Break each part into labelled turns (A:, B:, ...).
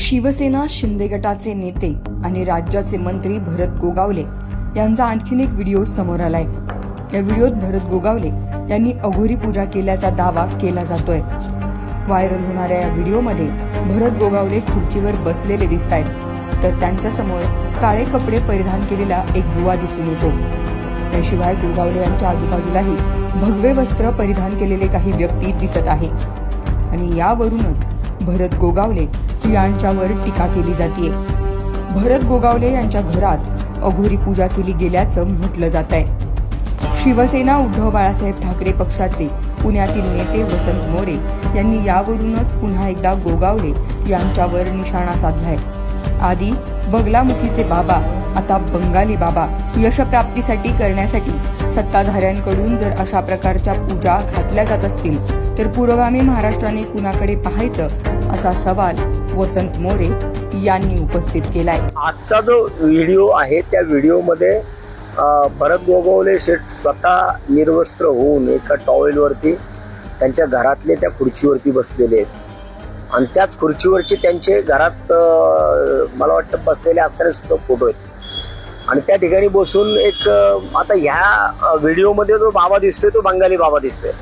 A: शिवसेना शिंदे गटाचे नेते आणि राज्याचे मंत्री भरत गोगावले यांचा आणखीन एक व्हिडिओ समोर आलाय. या व्हिडिओत भरत गोगावले यांनी अघोरी पूजा केल्याचा दावा केला जातोय. व्हायरल होणाऱ्या या व्हिडिओमध्ये भरत गोगावले खुर्चीवर बसलेले दिसत आहेत तर त्यांच्यासमोर काळे कपडे परिधान केलेला एक बुवा दिसून येतो. याशिवाय गोगावले यांच्या आजूबाजूलाही भगवे वस्त्र परिधान केलेले काही व्यक्ती दिसत आहे आणि यावरूनच भरत गोगावले यांच्यावर टीका केली जाते भरत गोगावले यांच्या घरात अघोरी पूजा केली गेल्याचं म्हटलं जात आहे शिवसेना उद्धव बाळासाहेब ठाकरे पक्षाचे पुण्यातील नेते वसंत मोरे यांनी यावरूनच पुन्हा एकदा गोगावले यांच्यावर निशाणा साधलाय. आधी बगलामुखीचे बाबा आता बंगाली बाबा यशप्राप्तीसाठी करण्यासाठी सत्ताधाऱ्यांकडून जर अशा प्रकारच्या पूजा घातल्या जात असतील तर पुरोगामी महाराष्ट्राने कुणाकडे पाहायचं? असा सवाल वसंत मोरे यांनी उपस्थित केलाय.
B: आजचा जो व्हिडिओ आहे त्या व्हिडिओमध्ये भरत गोगवले शेठ स्वतः निर्वस्त्र होऊन एका टॉवेलवरती त्यांच्या घरातले त्या खुर्चीवरती बसलेले आहेत. आणि त्याच खुर्चीवरचे त्यांचे घरात मला वाटतं बसलेले असणारे सुद्धा फोटो आहेत. आणि त्या ठिकाणी बसून एक आता ह्या व्हिडिओमध्ये जो बाबा दिसतोय तो बंगाली बाबा दिसतोय.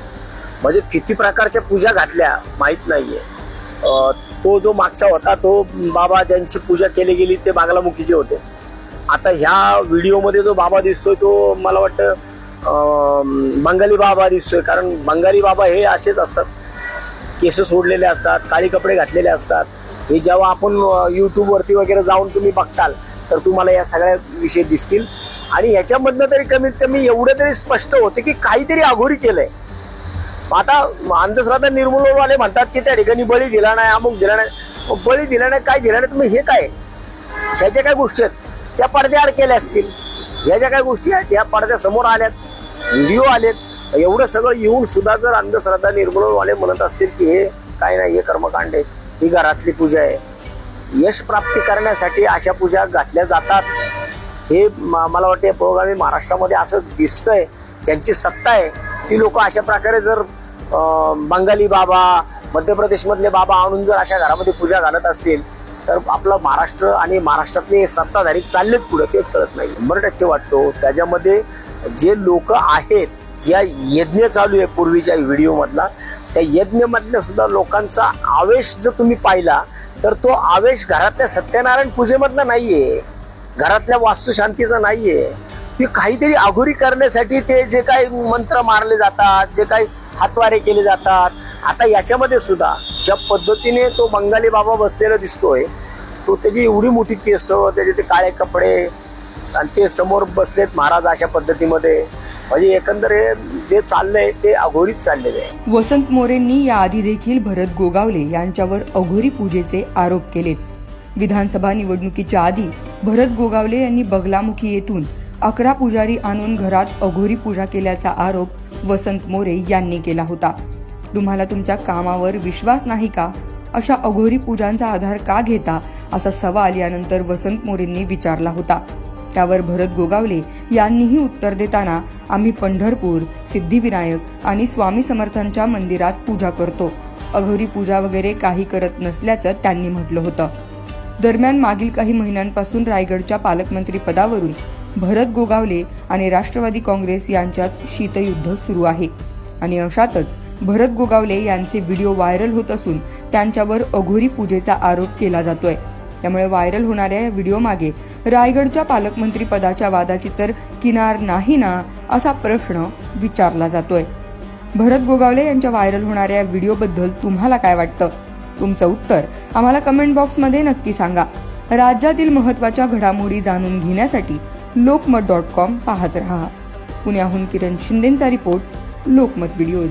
B: म्हणजे किती प्रकारच्या पूजा घातल्या माहीत नाहीये. तो जो मागचा होता तो बाबा ज्यांची पूजा केली गेली ते बागलामुखीचे होते. आता ह्या व्हिडिओमध्ये जो बाबा दिसतोय तो मला वाटतं बंगाली बाबा दिसतोय. कारण बंगाली बाबा हे असेच असतात. केस सोडलेले असतात काळी कपडे घातलेले असतात. हे जेव्हा आपण यूट्यूबवरती वगैरे जाऊन तुम्ही बघताल तर तुम्हाला या सगळ्या विषय दिसतील. आणि ह्याच्यामधनं तरी कमीत कमी एवढं तरी स्पष्ट होते की काहीतरी अघोरी केलंय. आता अंधश्रद्धा निर्मूलवाले म्हणतात की त्या ठिकाणी बळी दिला नाही अमुक दिला नाही. बळी दिला नाही काय दिला नाही? तुम्ही हे काय? ह्याच्या काय गोष्टी आहेत? त्या पडद्याआड केल्या असतील. ह्या ज्या काय गोष्टी आहेत? या पडद्या समोर आल्यात व्हिडिओ आलेत. एवढं सगळं येऊन सुद्धा जर अंधश्रद्धा निर्मूलवाले म्हणत असतील की हे काय नाही हे कर्मकांड आहे ही घरातली पूजा आहे. यश प्राप्ती करण्यासाठी अशा पूजा घातल्या जातात. हे मला वाटते पुरोगामी महाराष्ट्रामध्ये असं दिसतंय. ज्यांची सत्ता आहे ती लोक अशा प्रकारे जर बंगाली बाबा मध्य प्रदेशमधले बाबा आणून जर अशा घरामध्ये पूजा घालत असतील तर आपलं महाराष्ट्र आणि महाराष्ट्रातले सत्ताधारी चाललेत पुढे तेच कळत नाही. शंभर टक्के वाटतो त्याच्यामध्ये जे लोक आहेत ज्या यज्ञ चालू आहे पूर्वीच्या व्हिडिओ मधला त्या यज्ञ मधल्या सुद्धा लोकांचा आवेश जर तुम्ही पाहिला तर तो आवेश घरातल्या सत्यनारायण पूजेमधला नाहीये. घरातल्या वास्तुशांतीचा नाहीये. की काहीतरी अघोरी करण्यासाठी ते जे काही मंत्र मारले जातात जे काही हातवारे केले जातात आता याच्यामध्ये सुद्धा ज्या पद्धतीने तो बंगाली बाबा बसलेला दिसतोय तो त्याची एवढी मोठी केस त्याचे ते काळे कपडे आणि ते समोर बसलेत महाराज अशा पद्धतीमध्ये. म्हणजे एकंदर हे जे चाललंय ते अघोरीच चाललेले आहे.
A: वसंत मोरेंनी याआधी देखील भरत गोगावले यांच्यावर अघोरी पूजेचे आरोप केलेत. विधानसभा निवडणुकीच्या आधी भरत गोगावले यांनी बगलामुखी येथून अकरा पुजारी आणून घरात अघोरी पूजा केल्याचा आरोप वसंत मोरे यांनी केला होता. तुम्हाला तुमच्या कामावर विश्वास नाही का? अशा अघोरी पूजांचा आधार का घेता? असा सवाल यानंतर वसंत मोरेंनी विचारला होता. त्यावर भरत गोगावले यांनीही उत्तर देताना आम्ही पंढरपूर सिद्धिविनायक आणि स्वामी समर्थांच्या मंदिरात पूजा करतो. अघोरी पूजा वगैरे काही करत नसल्याचं त्यांनी म्हटलं होतं. दरम्यान मागील काही महिन्यांपासून रायगडच्या पालकमंत्री पदावरून भरत गोगावले आणि राष्ट्रवादी काँग्रेस यांच्यात शीतयुद्ध सुरू आहे. आणि अशातच भरत गोगावले यांचे व्हिडिओ व्हायरल होत असून त्यांच्यावर अघोरी पूजेचा आरोप केला जातोय. त्यामुळे व्हायरल होणाऱ्या या व्हिडिओ मागे रायगडच्या पालकमंत्री पदाच्या वादाची तर किनार नाही ना असा प्रश्न विचारला जातोय. भरत गोगावले यांच्या व्हायरल होणाऱ्या व्हिडिओबद्दल तुम्हाला काय वाटतं? तुमचं उत्तर आम्हाला कमेंट बॉक्समध्ये नक्की सांगा. राज्यातील महत्त्वाच्या घडामोडी जाणून घेण्यासाठी लोकमत डॉट कॉम पाहत रहा. पुण्याहून किरण शिंदेचा रिपोर्ट लोकमत व्हिडिओज.